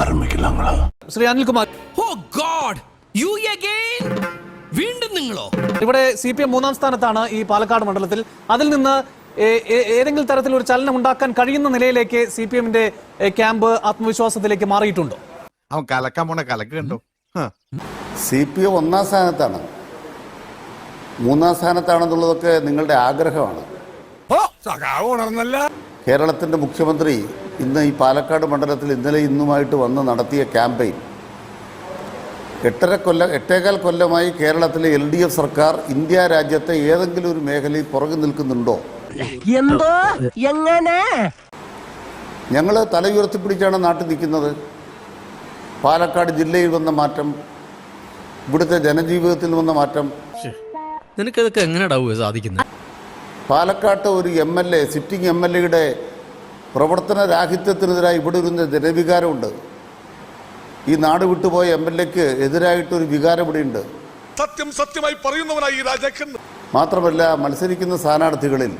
ആരംഭിക്കില്ലാങ്ങളാ Shri Anilkumar. Oh God you again വീണ്ടും നിങ്ങളോ? ഇവിടെ സി പി എം മൂന്നാം സ്ഥാനത്താണ് ഈ പാലക്കാട് മണ്ഡലത്തിൽ. അതിൽ നിന്ന് ഏതെങ്കിലും തരത്തിൽ ഒരു ചലനം ഉണ്ടാക്കാൻ കഴിയുന്ന നിലയിലേക്ക് സി പി എമ്മിന്റെ ക്യാമ്പ് ആത്മവിശ്വാസത്തിലേക്ക് മാറിയിട്ടുണ്ടോ? അവൻ കലക്കാൻ പോണ കലക്ക് കണ്ടോ. സി പി എം ഒന്നാം സ്ഥാനത്താണ്. മൂന്നാം സ്ഥാനത്താണെന്നുള്ളതൊക്കെ നിങ്ങളുടെ ആഗ്രഹമാണ്. കേരളത്തിന്റെ മുഖ്യമന്ത്രി ഇന്ന് ഈ പാലക്കാട് മണ്ഡലത്തിൽ ഇന്നലെ ഇന്നുമായിട്ട് വന്ന് നടത്തിയ ക്യാമ്പയിൻ. എട്ടര കൊല്ലം എട്ടേകാൽ കൊല്ലമായി കേരളത്തിലെ എൽ ഡി എഫ് സർക്കാർ ഇന്ത്യ രാജ്യത്തെ ഏതെങ്കിലും ഒരു മേഖലയിൽ പുറകു നിൽക്കുന്നുണ്ടോ? എന്തോ? എങ്ങനെ? ഞങ്ങൾ തലയുയർത്തിപ്പിടിച്ചാണ് നാട്ടിൽ നിൽക്കുന്നത്. പാലക്കാട് ജില്ലയിൽ വന്ന മാറ്റം ഇവിടുത്തെ ജനജീവിതത്തിൽ വന്ന മാറ്റം. നിനക്കതൊക്കെ എങ്ങനെ സാധിക്കുന്നത് പാലക്കാട്ട് ഒരു M L A sitting M L എയുടെ പ്രവർത്തന രാഹിത്യത്തിനെതിരായി ഇവിടെ ഒരു ജനവികാരമുണ്ട്. ഈ നാട് വിട്ടുപോയ എം എൽ എക്ക് എതിരായിട്ടൊരു വികാരം ഇവിടെയുണ്ട്. സത്യം സത്യമായി പറയുന്നവനായി ഈ രാജാക്കൻ. മാത്രമല്ല മത്സരിക്കുന്ന സ്ഥാനാർത്ഥികളിൽ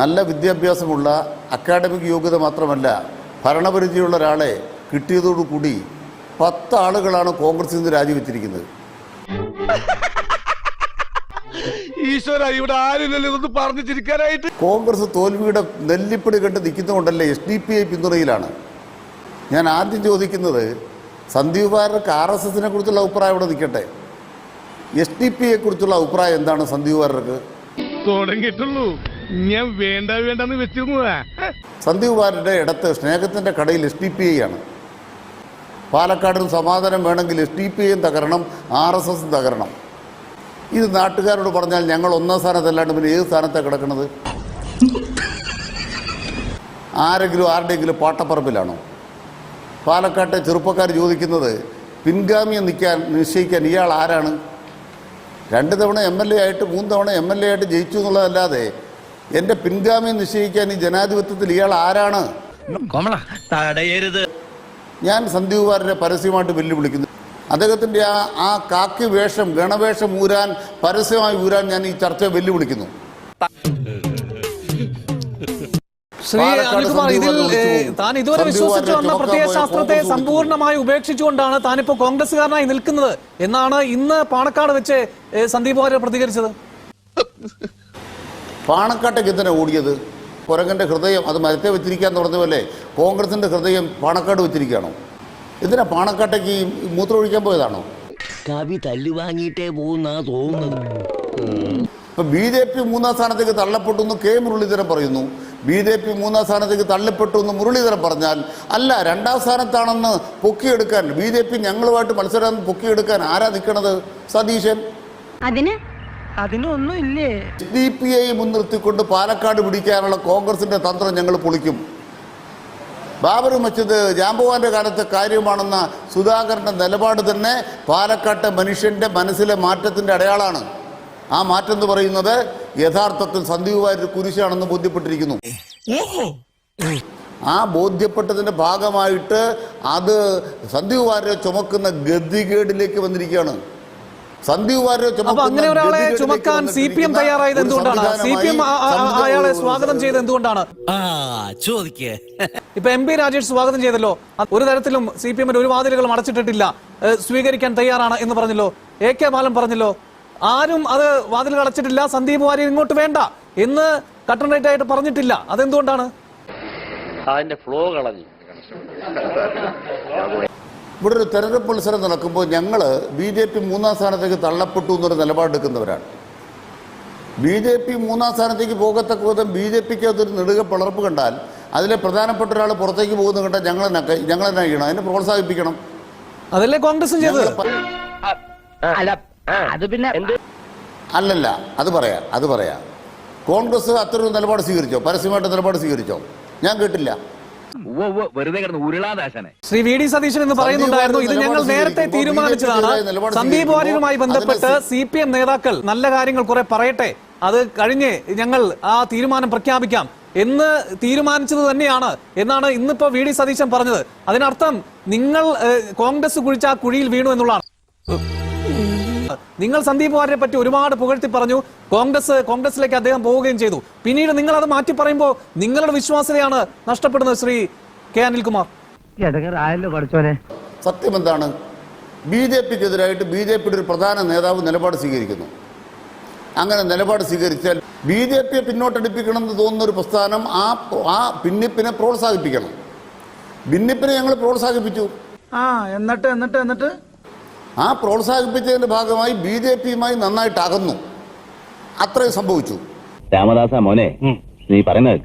നല്ല വിദ്യാഭ്യാസമുള്ള അക്കാഡമിക് യോഗ്യത മാത്രമല്ല ഭരണപരിചയമുള്ള ഒരാളെ കിട്ടിയതോടുകൂടി പത്ത് ആളുകളാണ് കോൺഗ്രസിൽ നിന്ന് രാജിവെച്ചിരിക്കുന്നത്. ഈശ്വര ഇവിടെ ആരില്ലല്ലോ ഇതൊന്ന് പറഞ്ഞു ചിരിക്കാനായിട്ട് കോൺഗ്രസ് തോൽവിയുടെ നെല്ലിപ്പടി കണ്ട് നിൽക്കുന്നതുകൊണ്ടല്ലേ എസ് ഡി പി ഐ പിന്തുണയിലാണ്. ഞാൻ ആദ്യം ചോദിക്കുന്നത് സന്ദീപ് വാര്യർക്ക് ആർ എസ് എസിനെ കുറിച്ചുള്ള അഭിപ്രായം ഇവിടെ നിൽക്കട്ടെ. എസ് ഡി പി ഐയെ കുറിച്ചുള്ള അഭിപ്രായം എന്താണ് സന്ദീപ് വാര്യർക്ക്? തുടങ്ങിയിട്ടുള്ളൂ. ഞാൻ വേണ്ട വേണ്ടെന്ന് വെച്ചിരുന്നതാ. സന്ദീപ് വാര്യരുടെ ഇടത്ത് സ്നേഹത്തിന്റെ കടയിൽ എസ് ഡി പി ഐ ആണ്. പാലക്കാടിന് സമാധാനം വേണമെങ്കിൽ എസ് ഡി പി ഐയും തകരണം ആർ എസ് എസും തകരണം. ഇത് നാട്ടുകാരോട് പറഞ്ഞാൽ ഞങ്ങൾ ഒന്നാം സ്ഥാനത്തല്ലാണ്ട് പിന്നെ ഏത് സ്ഥാനത്താണ് കിടക്കുന്നത്? ആരെങ്കിലും ആരുടെയെങ്കിലും പാട്ടപ്പറമ്പിലാണോ? പാലക്കാട്ടെ ചെറുപ്പക്കാർ ചോദിക്കുന്നത് പിൻഗാമിയെ നിൽക്കാൻ നിശ്ചയിക്കാൻ ഇയാൾ ആരാണ്? രണ്ട് തവണ എം എൽ എ ആയിട്ട് മൂന്ന് തവണ എം എൽ എ ആയിട്ട് ജയിച്ചു എന്നുള്ളതല്ലാതെ എന്റെ പിൻഗാമിയെ നിശ്ചയിക്കാൻ ഈ ജനാധിപത്യത്തിൽ ഇയാൾ ആരാണ്? ഞാൻ സന്ദീപ് കുമാറിനെ പരസ്യമായിട്ട് വെല്ലുവിളിക്കുന്നു. അദ്ദേഹത്തിന്റെ ആ ആ കാക്കി വേഷം ഗണവേഷം ഊരാൻ പരസ്യമായി ഊരാൻ ഞാൻ ഈ ചർച്ച വെല്ലുവിളിക്കുന്നു. ശ്രീ അനിൽകുമാർ ഇതിൽ. താൻ ഇതുവരെ വിശ്വസിച്ചു വന്ന പ്രത്യയശാസ്ത്രത്തെ സമ്പൂർണമായി ഉപേക്ഷിച്ചുകൊണ്ടാണ് താനിപ്പോ കോൺഗ്രസ്സുകാരനായി നിൽക്കുന്നത്. എന്നാണ് ഇന്ന് പാണക്കാട് വെച്ച് സന്ദീപ് വാര്യർ പ്രതികരിച്ചത്. പാണക്കാട്ടേക്ക് എന്തിനാ ഓടിയത്? കുരങ്ങന്റെ ഹൃദയം അത് മരത്തെ പറഞ്ഞ പോലെ കോൺഗ്രസിന്റെ ഹൃദയം പാണക്കാട് വെച്ചിരിക്കുകയാണോ? എന്തിനാ പാണക്കാട്ടേക്ക് ഈ മൂത്രം ഒഴിക്കാൻ പോയതാണോ? കവി തല്ലു വാങ്ങിയിട്ടേ പോകുന്നാ തോന്നുന്നു. ഇപ്പം ബി ജെ പി മൂന്നാം സ്ഥാനത്തേക്ക് തള്ളപ്പെട്ടു എന്ന് കെ മുരളീധരൻ പറയുന്നു. ബി ജെ പി മൂന്നാം സ്ഥാനത്തേക്ക് തള്ളപ്പെട്ടു എന്ന് മുരളീധരൻ പറഞ്ഞാൽ അല്ല രണ്ടാം സ്ഥാനത്താണെന്ന് പൊക്കിയെടുക്കാൻ ബി ജെ പി ഞങ്ങളുമായിട്ട് മത്സരം പൊക്കിയെടുക്കാൻ ആരാ നിൽക്കണത് സതീശൻ. അതിന്? അതിനൊന്നും ഇല്ലേ ഡി പി ഐ മുൻനിർത്തിക്കൊണ്ട് പാലക്കാട് പിടിക്കാനുള്ള കോൺഗ്രസിന്റെ തന്ത്രം ഞങ്ങൾ പൊളിക്കും. ബാബറി മസ്ജിദ് ജാമ്പുവാന്റെ കാലത്തെ കാര്യമാണെന്ന സുധാകരന്റെ നിലപാട് തന്നെ പാലക്കാട്ടെ മനുഷ്യന്റെ മനസ്സിലെ മാറ്റത്തിന്റെ അടയാളാണ്. ആ മാറ്റം എന്ന് പറയുന്നത് യഥാർത്ഥത്തിൽ സന്ദീപ് വാര്യർ കുരിശാണെന്ന് ബോധ്യപ്പെട്ടിരിക്കുന്നു. ആ ബോധ്യപ്പെട്ടതിന്റെ ഭാഗമായിട്ട് അത് സന്ദീപ് വാര്യരെ ചുമക്കുന്ന ഗതികേടിലേക്ക് വന്നിരിക്കുകയാണ്. സന്ദീപ് വാര്യരെ അപ്പൊ അങ്ങനെ ഒരാളെ ചുമക്കാൻ സി പി എം തയ്യാറായത് എന്തുകൊണ്ടാണ്? സി പി എം അയാളെ സ്വാഗതം ചെയ്ത് എന്തുകൊണ്ടാണ്? ആ ചോദിക്കേ. ഇപ്പൊ എം പി രാജേഷ് സ്വാഗതം ചെയ്തല്ലോ. ഒരു തരത്തിലും സി പി എമ്മിന്റെ ഒരു വാതിലുകളും അടച്ചിട്ടിട്ടില്ല. സ്വീകരിക്കാൻ തയ്യാറാണ് എന്ന് പറഞ്ഞല്ലോ. എ കെ ബാലൻ പറഞ്ഞല്ലോ ആരും അത് വാതിലുകൾ അടച്ചിട്ടില്ല സന്ദീപ് വാര്യർ ഇങ്ങോട്ട് വേണ്ട എന്ന് കട്ടൺ റൈറ്റ് ആയിട്ട് പറഞ്ഞിട്ടില്ല. അതെന്തുകൊണ്ടാണ്? അതിന്റെ ഫ്ലോ കളഞ്ഞു. ഇവിടെ ഒരു തെരഞ്ഞെടുപ്പ് മത്സരം നടക്കുമ്പോൾ ഞങ്ങൾ ബി ജെ പി മൂന്നാം സ്ഥാനത്തേക്ക് തള്ളപ്പെട്ടു എന്നൊരു നിലപാടെടുക്കുന്നവരാണ്. ബി ജെ പി മൂന്നാം സ്ഥാനത്തേക്ക് പോകത്തക്ക വിധം ബി ജെ പിക്ക് അതൊരു നെടുക പിളർപ്പ് കണ്ടാൽ അതിലെ പ്രധാനപ്പെട്ട ഒരാൾ പുറത്തേക്ക് പോകുന്ന കണ്ടാൽ ഞങ്ങളെ ഞങ്ങൾ എന്നാ ചെയ്യണം അതിനെ പ്രോത്സാഹിപ്പിക്കണം. അതല്ലേ കോൺഗ്രസ് ചെയ്തത്? ഞങ്ങൾ അത് പിന്നെ അല്ലല്ല അത് പറയാ അത് പറയാ. കോൺഗ്രസ് അത്തരൊരു നിലപാട് സ്വീകരിച്ചോ? പരസ്യമായിട്ട് നിലപാട് സ്വീകരിച്ചോ? ഞാൻ കേട്ടില്ല. വെറുതെ കിടന്ന് ഉരുളാദാശനെ ശ്രീ വി ഡി സതീശൻ എന്ന് പറയുന്നുണ്ടായിരുന്നു ഇത് ഞങ്ങൾ നേരത്തെ തീരുമാനിച്ചതാണ്. സന്ദീപ് വാര്യരുമായി ബന്ധപ്പെട്ട് സി പി എം നേതാക്കൾ നല്ല കാര്യങ്ങൾ കുറെ പറയട്ടെ. അത് കഴിഞ്ഞ് ഞങ്ങൾ ആ തീരുമാനം പ്രഖ്യാപിക്കാം. എന്ന് തീരുമാനിച്ചത് തന്നെയാണ് എന്നാണ് ഇന്നിപ്പോ വി ഡി സതീശൻ പറഞ്ഞത്. അതിനർത്ഥം നിങ്ങൾ കോൺഗ്രസ് കുഴിച്ച ആ കുഴിയിൽ വീണു എന്നുള്ളതാണ്. നിങ്ങൾ സന്ദീപ് വാര്യരെ പറ്റി ഒരുപാട് പുകഴ്ത്തി പറഞ്ഞു. കോൺഗ്രസ് കോൺഗ്രസിലേക്ക് അദ്ദേഹം പോവുകയും ചെയ്തു. പിന്നീട് നിങ്ങൾ അത് മാറ്റി പറയുമ്പോൾ നിങ്ങളുടെ വിശ്വാസ്യതയാണ് നഷ്ടപ്പെടുന്നത് ശ്രീ കെ അനിൽകുമാർ. സത്യം എന്താണ്? ബി ജെ പിക്കെതിരായിട്ട് ബി ജെ പിയുടെ ഒരു പ്രധാന നേതാവ് നിലപാട് സ്വീകരിക്കുന്നു. അങ്ങനെ നിലപാട് സ്വീകരിച്ചാൽ ബി ജെ പിയെ പിന്നോട്ടടിപ്പിക്കണം എന്ന് തോന്നുന്ന ഒരു പ്രസ്ഥാനം ആ ആ ഭിന്നിപ്പിനെ പ്രോത്സാഹിപ്പിക്കണം. ഭിന്നിപ്പിനെ ഞങ്ങൾ പ്രോത്സാഹിപ്പിച്ചു. ആ എന്നിട്ട് എന്നിട്ട് എന്നിട്ട്? ആ പ്രോത്സാഹിപ്പിച്ചതിന്റെ ഭാഗമായി ബി ജെ പിയുമായി നന്നായിട്ട് അകന്നു അത്രയും സംഭവിച്ചു. രാമദാസ മോനെ നീ പറയുന്നത്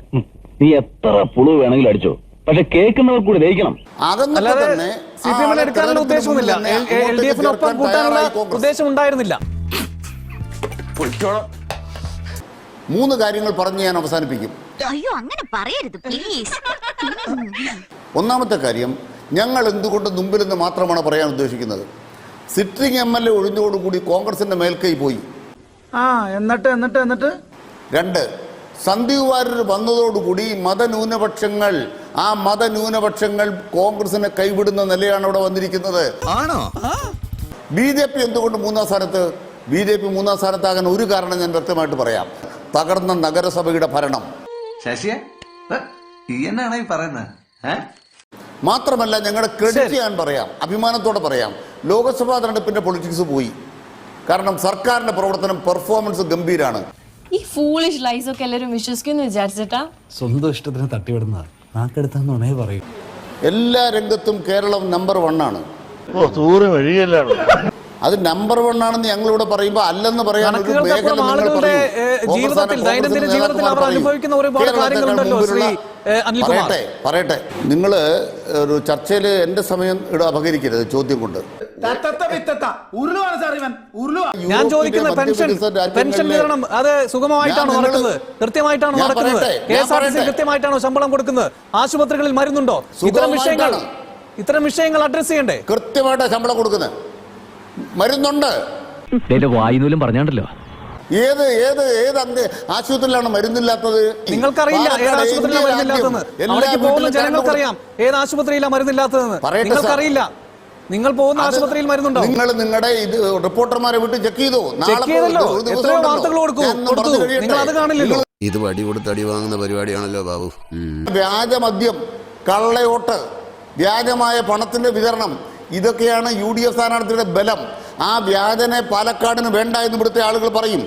നീ എത്ര പുളു വേണമെങ്കിലും അടിച്ചോ. പക്ഷെ കേൾക്കുന്നവർ കൂടി ദഹിക്കണം. അകന്നപ്പോൾ തന്നെ സി പി എമ്മിനെ ആ എടുക്കാനുള്ള ഉദ്ദേശമൊന്നുമില്ല. എൽ ഡി എഫിനൊപ്പം കൂട്ടാനുള്ള തയ്യാറായി ഉദ്ദേശം ഉണ്ടായിരുന്നില്ല മൂന്ന് കാര്യങ്ങൾ പറഞ്ഞ് ഞാൻ അവസാനിപ്പിക്കും. അയ്യോ അങ്ങനെ പറയരുത് പ്ലീസ് ഒന്നാമത്തെ കാര്യം ഞങ്ങൾ എന്തുകൊണ്ട് മുമ്പിൽ നിന്ന് മാത്രമാണ് പറയാൻ ഉദ്ദേശിക്കുന്നത്? സിറ്റിംഗ് എം എൽ എ ഒഴിഞ്ഞതോടുകൂടി കോൺഗ്രസിന്റെ മേൽക്കൈ പോയി. ആ എന്നിട്ട് എന്നിട്ട് എന്നിട്ട്? രണ്ട് സന്ദീപ് വാര്യർ വന്നതോടുകൂടി മതന്യൂനപക്ഷങ്ങൾ ആ മതന്യൂനപക്ഷങ്ങൾ കോൺഗ്രസിനെ കൈവിടുന്ന നിലയാണ് അവിടെ വന്നിരിക്കുന്നത്. ആണോ? ബി ജെ പി എന്തുകൊണ്ട് മൂന്നാം സ്ഥാനത്ത്? ബി ജെ പി മൂന്നാം സ്ഥാനത്താകാൻ ഒരു കാരണം ഞാൻ വ്യക്തമായിട്ട് പറയാം. തകർന്ന നഗരസഭയുടെ ഭരണം. ശശിയെ? ഈ എന്നാണ് ഈ പറയുന്നത്? ഏഹ് മാത്രമല്ല ഞങ്ങളുടെ ക്രെഡിറ്റ്. ഞാൻ പറയാം അഭിമാനത്തോടെ പറയാം. ലോക്സഭാ തെരഞ്ഞെടുപ്പിന്റെ പൊളിറ്റിക്സ് പോയി. കാരണം സർക്കാരിന്റെ പ്രവർത്തനം പെർഫോമൻസ് ഗംഭീരാണ്. ഈ ഫൂളിഷ് ലൈസ് ഒക്കെ എല്ലാരും വിശ്വസിക്കുന്നു വിചാരിച്ചിട്ടാ? സ്വന്തം ഇഷ്ടത്തിന് തട്ടിവിടുന്ന നാക്കെടുത്താന്നുണേ പറയും. എല്ലാ രംഗത്തും കേരളം നമ്പർ വൺ ആണ്. ഓ ദൂരം വഴിയല്ലാണ് അത് നമ്പർ വൺ ആണെന്ന് ഞങ്ങളിവിടെ പറയുമ്പോൾ അല്ലെന്ന് പറയാൻ ഒരു കണക്കുകൾക്കപ്പുറം നിങ്ങൾ ആളുകളുടെ പറയൂ. ഏഹ്, കോൺഗ്രസ് ജീവിതത്തിൽ ആണ്, ജീവിതത്തിൽ അവർ അനുഭവിക്കുന്ന ഒരുപാട് കാര്യങ്ങളുണ്ടല്ലോ ശ്രീ മുമ്പിലുള്ള- ഏഹ്, പറയട്ടെ പറയട്ടെ. നിങ്ങൾ ഒരു ചർച്ചയിൽ എന്റെ സമയം ഇവിടെ അപകരിക്കരുത് ചോദ്യം കൊണ്ട്. ഞാൻ ചോദിക്കുന്ന പെൻഷൻ പെൻഷൻ വിതരണം അത് സുഗമമായിട്ടാണോ നടക്കുന്നത്? കൃത്യമായിട്ടാണോ നടക്കുന്നത്? K S R T C കൃത്യമായിട്ടാണോ ശമ്പളം കൊടുക്കുന്നത്? ആശുപത്രികളിൽ മരുന്നുണ്ടോ? ഇത്തരം വിഷയങ്ങൾ ഇത്തരം വിഷയങ്ങൾ അഡ്രസ് ചെയ്യണ്ടേ? കൃത്യമായിട്ടാണ് ശമ്പളം കൊടുക്കുന്നത്. മരുന്നുണ്ട്. വായുനൂലും പറഞ്ഞാണ്ടല്ലോ. ഏത് ഏത് ഏത് അന്ത്യ ആശുപത്രിയിലാണ് മരുന്നില്ലാത്തത്? നിങ്ങൾക്കറിയില്ല ഏത് പാലക്കാട് ആശുപത്രിയിലാണ് ഇന്ത്യയിൽ മരുന്നില്ലാത്തതെന്ന്. ആദ്യം എല്ലാ അവിടേക്ക് പോകുന്ന വീട്ടിലും ജനങ്ങൾക്കറിയാം ഏത് ആശുപത്രിയിലാണ് മരുന്നില്ലാത്തതെന്ന്. പറയട്ടെ, നിങ്ങൾക്കറിയില്ല. നിങ്ങൾ പോകുന്ന ആശുപത്രിയിൽ മരുന്നുണ്ടോ? നിങ്ങൾ നിങ്ങളുടെ ഇത് റിപ്പോർട്ടർമാരെ വിട്ട് ചെക്ക് ചെയ്തു? ചെക്ക് ചെയ്തല്ലോ. ഒരു ദിവസം എത്രയോ വാർത്തകൾ കൊടുക്കൂ. നിങ്ങൾ അത് കാണില്ലല്ലോ. ഇത് വടി കൊടുത്ത് അടി വാങ്ങുന്ന പരിപാടിയാണല്ലോ ബാബു. വ്യാജമദ്യം കള്ളയോട്ട് വ്യാജമായ പണത്തിന്റെ വിതരണം ഇതൊക്കെയാണ് യു ഡി എഫ് സ്ഥാനാർത്ഥിയുടെ ബലം. ആ വ്യാജനെ പാലക്കാടിന് വേണ്ട എന്ന് ഇവിടുത്തെ ആളുകൾ പറയും.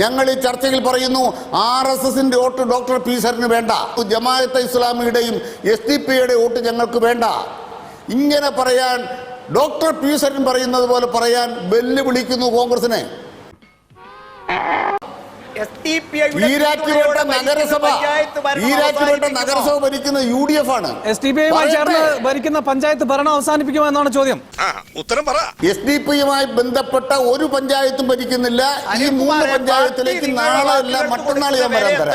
ഞങ്ങൾ ഈ ചർച്ചയിൽ പറയുന്നു ആർ എസ് എസിന്റെ വോട്ട് ഡോക്ടർ പി സറിന് വേണ്ട. ജമാഅത്തെ ഇസ്ലാമിയുടെയും എസ് ഡി പിയുടെ വോട്ട് ഞങ്ങൾക്ക് വേണ്ട. ഇങ്ങനെ പറയാൻ ഡോക്ടർ പി സരൻ പറയുന്നത് പോലെ പറയാൻ വെല്ലുവിളിക്കുന്നു കോൺഗ്രസിനെ. ഈരാറ്റുപേട്ട നഗരസഭ ഈരാറ്റുപേട്ട നഗരസഭ ഭരിക്കുന്ന യു ഡി എഫ് ആണ്. എസ് ഡി പി ഐയുമായി ചേർന്ന് ഭരിക്കുന്ന പഞ്ചായത്ത് ഭരണം അവസാനിപ്പിക്കുമോ എന്നാണ് ചോദ്യം ഉത്തരം പറ. എസ് ഡി പിയുമായി ബന്ധപ്പെട്ട ഒരു പഞ്ചായത്തും ഭരിക്കുന്നില്ല. ഈ മൂന്ന് പഞ്ചായത്തിലേക്ക് നാളെ അല്ല മറ്റന്നാൾ ഞാൻ വരാൻ തരാം.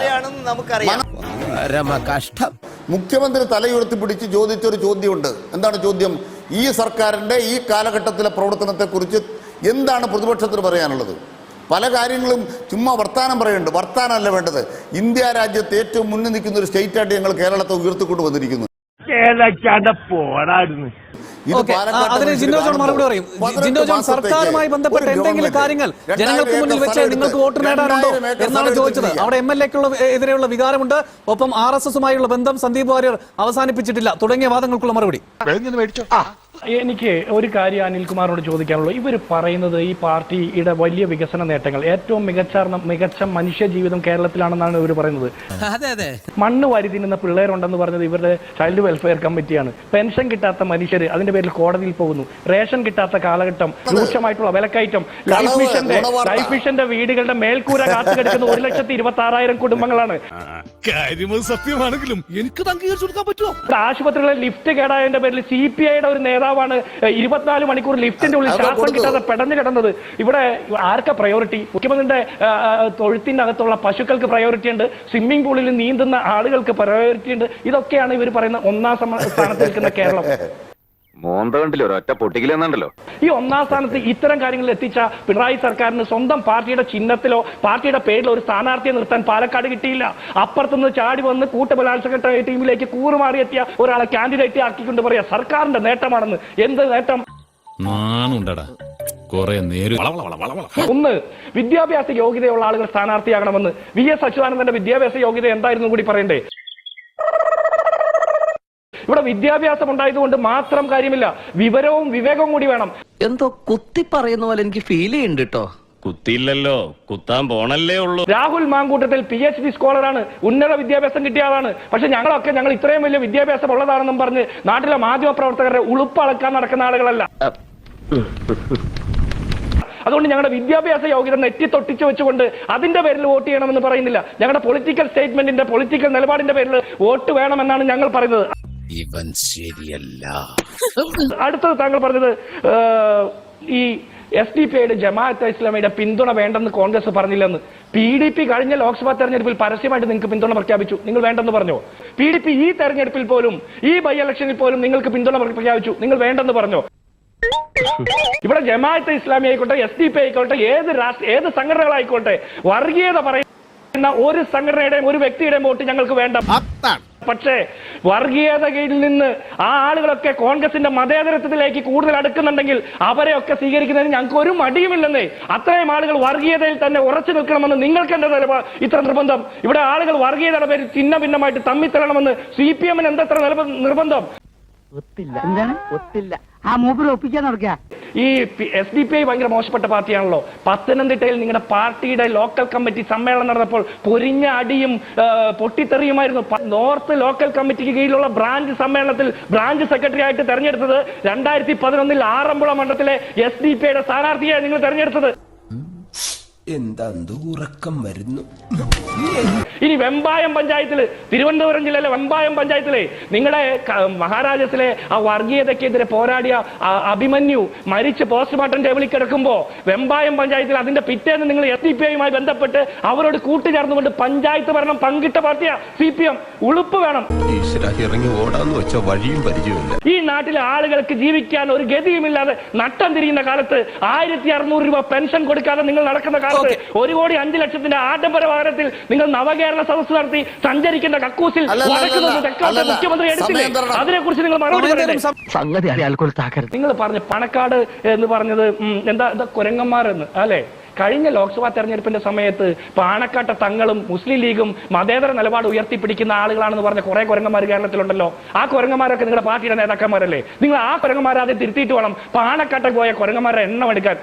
കഷ്ടം മുഖ്യമന്ത്രി തലയുയർത്തി പിടിച്ച് ചോദിച്ചൊരു ചോദ്യമുണ്ട്. എന്താണ് ചോദ്യം? ഈ സർക്കാരിന്റെ ഈ കാലഘട്ടത്തിലെ പ്രവർത്തനത്തെക്കുറിച്ച് എന്താണ് പ്രതിപക്ഷത്തിന് പറയാനുള്ളത്? പല കാര്യങ്ങളും ചുമ്മാ വർത്താനം പറയുന്നുണ്ട്. വർത്താനമല്ല വേണ്ടത്. ഇന്ത്യ രാജ്യത്ത് ഏറ്റവും മുന്നിൽ നിൽക്കുന്ന ഒരു സ്റ്റേറ്റായിട്ട് ഞങ്ങൾ കേരളത്തെ ഉയർത്തിക്കൊണ്ട് വന്നിരിക്കുന്നു. ജിൻഡോ ജോൺ മറുപടി പറയും. പതിനെട്ട് ജോൺ സർക്കാരുമായി ബന്ധപ്പെട്ട എന്തെങ്കിലും കാര്യങ്ങൾ ജനങ്ങൾക്ക് മുന്നിൽ വെച്ച് നിങ്ങൾക്ക് വോട്ട് നേടാനുണ്ടോ എന്നാണ് ചോദിച്ചത്. അവിടെ എം എൽ എക്കുള്ള എതിരെയുള്ള വികാരമുണ്ട്. ഒപ്പം ആർ എസ് എസുമായുള്ള ബന്ധം സന്ദീപ് വാര്യർ അവസാനിപ്പിച്ചിട്ടില്ല. തുടങ്ങിയ വാദങ്ങൾക്കുള്ള മറുപടി. മേടിച്ചോ? എനിക്ക് ഒരു കാര്യം അനിൽകുമാറിനോട് ചോദിക്കാനുള്ളൂ. ഇവർ പറയുന്നത് ഈ പാർട്ടിയുടെ വലിയ വികസന നേട്ടങ്ങൾ ഏറ്റവും മികച്ച മികച്ച മനുഷ്യ ജീവിതം കേരളത്തിലാണെന്നാണ് ഇവർ പറയുന്നത്. അതെ അതെ. മണ്ണ് വാരി തിന്നുന്ന പിള്ളേരുണ്ടെന്ന് പറഞ്ഞത് ഇവരുടെ ചൈൽഡ് വെൽഫെയർ കമ്മിറ്റിയാണ് പെൻഷൻ കിട്ടാത്ത മനുഷ്യർ അതിന്റെ പേരിൽ കോടതിയിൽ പോകുന്നു. റേഷൻ കിട്ടാത്ത കാലഘട്ടം രൂക്ഷമായിട്ടുള്ള വിലക്കയറ്റം ലൈഫ് മിഷന്റെ. ലൈഫ് മിഷന്റെ വീടുകളുടെ മേൽക്കൂര കാത്തു കിടക്കുന്ന ഒരു ലക്ഷത്തി ഇരുപത്തി ആറായിരം കുടുംബങ്ങളാണ് സത്യമാണെങ്കിലും എനിക്ക് ആശുപത്രികളിലെ ലിഫ്റ്റ് കേടായതിന്റെ പേരിൽ സി പി ഐയുടെ ഒരു നേതാവാണ് ഇരുപത്തിനാല് മണിക്കൂർ ലിഫ്റ്റിന്റെ ഉള്ളിൽ ശ്വാസം കിട്ടാതെ പെടഞ്ഞു കിടന്നത്. ഇവിടെ ആർക്ക പ്രയോറിറ്റി മുഖ്യമന്ത്രിയുടെ തൊഴുത്തിന്റെ അകത്തുള്ള പശുക്കൾക്ക് പ്രയോറിറ്റി ഉണ്ട്. സ്വിമ്മിംഗ് പൂളിൽ നീന്തുന്ന ആളുകൾക്ക് പ്രയോറിറ്റി ഉണ്ട്. ഇതൊക്കെയാണ് ഇവർ പറയുന്ന ഒന്നാം സ്ഥാനത്ത് നിൽക്കുന്ന കേരളം. മോന്ത കണ്ടില്ല? ഒരൊറ്റ പൊട്ടിക്കില്ലെന്നുണ്ടല്ലോ ഈ ഒന്നാം സ്ഥാനത്ത് ഇത്തരം കാര്യങ്ങളിൽ എത്തിച്ച പിണറായി സർക്കാരിന് സ്വന്തം പാർട്ടിയുടെ ചിഹ്നത്തിലോ പാർട്ടിയുടെ പേരിലോ ഒരു സ്ഥാനാർത്ഥിയെ നിർത്താൻ പാലക്കാട് കിട്ടിയില്ല. അപ്പുറത്തുനിന്ന് ചാടി വന്ന് കൂട്ടബലാത്സംഗ ടീമിലേക്ക് കൂറുമാറി എത്തിയ ഒരാളെ കാൻഡിഡേറ്റ് ആക്കിക്കൊണ്ട് പറയാ സർക്കാരിന്റെ നേട്ടമാണെന്ന്. എന്ത് നേട്ടം? നാണുണ്ടടാ. കൊറേ നേര് ഒന്ന് വിദ്യാഭ്യാസ യോഗ്യതയുള്ള ആളുകൾ സ്ഥാനാർത്ഥിയാകണമെന്ന്. വി എസ് അച്യുതാനന്ദന്റെ വിദ്യാഭ്യാസ യോഗ്യത എന്തായിരുന്നു കൂടി പറയണ്ടേ? ഇവിടെ വിദ്യാഭ്യാസം ഉണ്ടായതുകൊണ്ട് മാത്രം കാര്യമില്ല. വിവരവും വിവേകവും കൂടി വേണം. എന്തോ കുത്തി പറയുന്ന പോലെ എനിക്ക് ഫീൽ ചെയ്യുന്നുണ്ട് കേട്ടോ കുത്തിയില്ലല്ലോ. കുത്താൻ പോണല്ലേ ഉള്ളൂ. Rahul Mamkootathil P H D സ്കോളറാണ് ഉന്നത വിദ്യാഭ്യാസം കിട്ടിയ ആളാണ്. പക്ഷെ ഞങ്ങളൊക്കെ ഞങ്ങൾ ഇത്രയും വലിയ വിദ്യാഭ്യാസം ഉള്ളതാണെന്നും പറഞ്ഞ് നാട്ടിലെ മാധ്യമ ഉളുപ്പ് അളക്കാൻ നടക്കുന്ന ആളുകളല്ല. അതുകൊണ്ട് ഞങ്ങളുടെ വിദ്യാഭ്യാസ യോഗ്യത നെറ്റി തൊട്ടിച്ചു വെച്ചുകൊണ്ട് അതിന്റെ പേരിൽ വോട്ട് ചെയ്യണമെന്ന് പറയുന്നില്ല. ഞങ്ങളുടെ പൊളിറ്റിക്കൽ സ്റ്റേറ്റ്മെന്റിന്റെ പൊളിറ്റിക്കൽ നിലപാടിന്റെ പേരിൽ വോട്ട് വേണമെന്നാണ് ഞങ്ങൾ പറയുന്നത്. ഇവൻ ശരിയല്ല. അടുത്തത് താങ്കൾ പറഞ്ഞത് ഈ എസ് ഡി പി ഐയുടെ ജമാഅത്ത് ഇസ്ലാമിയുടെ പിന്തുണ വേണ്ടെന്ന് കോൺഗ്രസ് പറഞ്ഞില്ലെന്ന്. പി ഡി പി കഴിഞ്ഞ ലോക്സഭാ തെരഞ്ഞെടുപ്പിൽ പരസ്യമായിട്ട് നിങ്ങൾക്ക് പിന്തുണ പ്രഖ്യാപിച്ചു. നിങ്ങൾ വേണ്ടെന്ന് പറഞ്ഞോ? പി ഡി പി ഈ തെരഞ്ഞെടുപ്പിൽ പോലും ഈ ബൈ ഇലക്ഷനിൽ പോലും നിങ്ങൾക്ക് പിന്തുണ പ്രഖ്യാപിച്ചു. നിങ്ങൾ വേണ്ടെന്ന് പറഞ്ഞോ? ഇവിടെ ജമാഅത്ത് ഇസ്ലാമി ആയിക്കോട്ടെ എസ് ഡി പി ആയിക്കോട്ടെ ഏത് രാഷ്ട്ര ഏത് സംഘടനകളായിക്കോട്ടെ വർഗീയത പറയുന്ന ഒരു സംഘടനയുടെയും ഒരു വ്യക്തിയുടെയും വോട്ട് ഞങ്ങൾക്ക് വേണ്ട. പക്ഷേ വർഗീയത കീഴിൽ നിന്ന് ആ ആളുകളൊക്കെ കോൺഗ്രസിന്റെ മതേതരത്വത്തിലേക്ക് കൂടുതൽ അടുക്കുന്നുണ്ടെങ്കിൽ അവരെയൊക്കെ സ്വീകരിക്കുന്നതിന് ഞങ്ങൾക്ക് ഒരു മടിയുമില്ലെന്നേ. അത്രയും ആളുകൾ വർഗീയതയിൽ തന്നെ ഉറച്ചു നിൽക്കണമെന്ന് നിങ്ങൾക്ക് എന്താ ഇത്ര നിർബന്ധം? ഇവിടെ ആളുകൾ വർഗീയതയുടെ പേരിൽ ചിഹ്ന ഭിന്നമായിട്ട് തമ്മിത്തരണമെന്ന് സി പി എമ്മിന് എന്തത്ര നിർബന്ധം? ഒത്തില്ല. എന്താണ്? ഒത്തില്ല. ആ മൂപ്പര് ഒപ്പിക്കാൻ നടക്കുക ഈ എസ് ഡി പി ഐ ഭയങ്കര മോശപ്പെട്ട പാർട്ടിയാണല്ലോ. പത്തനംതിട്ടയിൽ നിങ്ങളുടെ പാർട്ടിയുടെ ലോക്കൽ കമ്മിറ്റി സമ്മേളനം നടന്നപ്പോൾ പൊരിഞ്ഞ അടിയും പൊട്ടിത്തെറിയുമായിരുന്നു. നോർത്ത് ലോക്കൽ കമ്മിറ്റിക്ക് കീഴിലുള്ള ബ്രാഞ്ച് സമ്മേളനത്തിൽ ബ്രാഞ്ച് സെക്രട്ടറി ആയിട്ട് തെരഞ്ഞെടുത്തത് രണ്ടായിരത്തി പതിനൊന്നിൽ ആറന്മുള മണ്ഡലത്തിലെ എസ് ഡി പി ഐയുടെ സ്ഥാനാർത്ഥിയായി നിങ്ങൾ തെരഞ്ഞെടുത്തത്. എന്താ ഉറക്കം വരുന്നു? ഇനി വെമ്പായം പഞ്ചായത്തിൽ തിരുവനന്തപുരം ജില്ലയിലെ വെമ്പായം പഞ്ചായത്തിലെ നിങ്ങളെ ക- ആ വർഗീയതയ്ക്കെതിരെ പോരാടിയ അഭിമന്യു മരിച്ച് പോസ്റ്റ്മോർട്ടം ടേബിളിൽ കിടക്കുമ്പോൾ വെമ്പായം പഞ്ചായത്തിൽ അതിന്റെ പിറ്റേന്ന് നിങ്ങൾ എസ് ഡി പി ഐയുമായി ബന്ധപ്പെട്ട് അവരോട് കൂട്ടുചേർന്നുകൊണ്ട് പഞ്ചായത്ത് ഭരണം പങ്കിട്ട പാർട്ടിയാ സി പി എം ഉളുപ്പ് വേണം. ഇറങ്ങി ഓടാന്ന് വെച്ച വഴിയും പരിചയമില്ല ഈ നാട്ടിലെ ആളുകൾക്ക് ജീവിക്കാൻ ഒരു ഗതിയുമില്ലാതെ നട്ടം തിരിയുന്ന കാലത്ത് ആയിരത്തി അറുന്നൂറ് രൂപ പെൻഷൻ കൊടുക്കാതെ നിങ്ങൾ നടക്കുന്ന കാലത്ത് ഒരു കോടി അഞ്ചു ലക്ഷത്തിന്റെ ആഡംബര വാഹനത്തിൽ നിങ്ങൾ നവകേരള സദസ്സ് നടത്തി സഞ്ചരിക്കുന്ന കക്കൂസിൽ മുഖ്യമന്ത്രി എടുത്തില്ലേ അതിനെക്കുറിച്ച് അതിനെ കുറിച്ച് നിങ്ങൾ മറുപടി സംഗതി നിങ്ങൾ പറഞ്ഞ പണക്കാട് എന്ന് പറഞ്ഞത് എന്താ കുരങ്ങന്മാർ എന്ന് അല്ലെ? കഴിഞ്ഞ ലോക്സഭാ തെരഞ്ഞെടുപ്പിന്റെ സമയത്ത് പാണക്കാട്ട തങ്ങളും മുസ്ലിം ലീഗും മതേതര നിലപാട് ഉയർത്തിപ്പിടിക്കുന്ന ആളുകളാണെന്ന് പറഞ്ഞ കുറെ കുരങ്ങന്മാർ കേരളത്തിലുണ്ടല്ലോ. ആ കുരങ്ങന്മാരൊക്കെ നിങ്ങളുടെ പാർട്ടിയുടെ നേതാക്കന്മാരല്ലേ? നിങ്ങൾ ആ കുരങ്ങന്മാരെ ആദ്യം തിരുത്തിയിട്ട് വേണം പാണക്കാട്ടെ പോയ കുരങ്ങന്മാരുടെ എണ്ണം എടുക്കാൻ.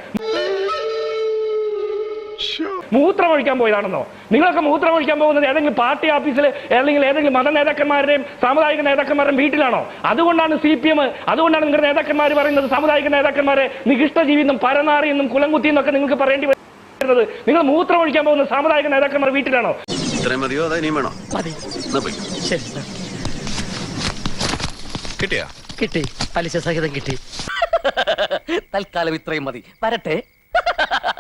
മൂത്രം ഒഴിക്കാൻ പോയതാണെന്നോ? നിങ്ങളൊക്കെ മൂത്രം ഒഴിക്കാൻ പോകുന്നത് ഏതെങ്കിലും പാർട്ടി ഓഫീസിൽ അല്ലെങ്കിൽ ഏതെങ്കിലും മത നേതാക്കന്മാരുടെയും സാമുദായിക നേതാക്കന്മാരുടെയും വീട്ടിലാണോ? അതുകൊണ്ടാണ് സി പി എം അതുകൊണ്ടാണ് നിങ്ങളുടെ നേതാക്കന്മാർ പറയുന്നത് സാമുദായിക നേതാക്കന്മാരെ നികിഷ്ട ജീവിതം പരനാറി എന്നും കുലംകുത്തി എന്നൊക്കെ നിങ്ങൾക്ക് പറയേണ്ടി വരുന്നത്. നിങ്ങൾ മൂത്രം ഒഴിക്കാൻ പോകുന്ന സാമുദായിക നേതാക്കന്മാർ വീട്ടിലാണോ? ഇത്രയും മതിയോ? അതാ ഇനിയും വേണോ? ശരി കിട്ടിയാ? കിട്ടി. പലിശ സഹിതം കിട്ടി. തൽക്കാലം ഇത്രയും മതി. വരട്ടെ.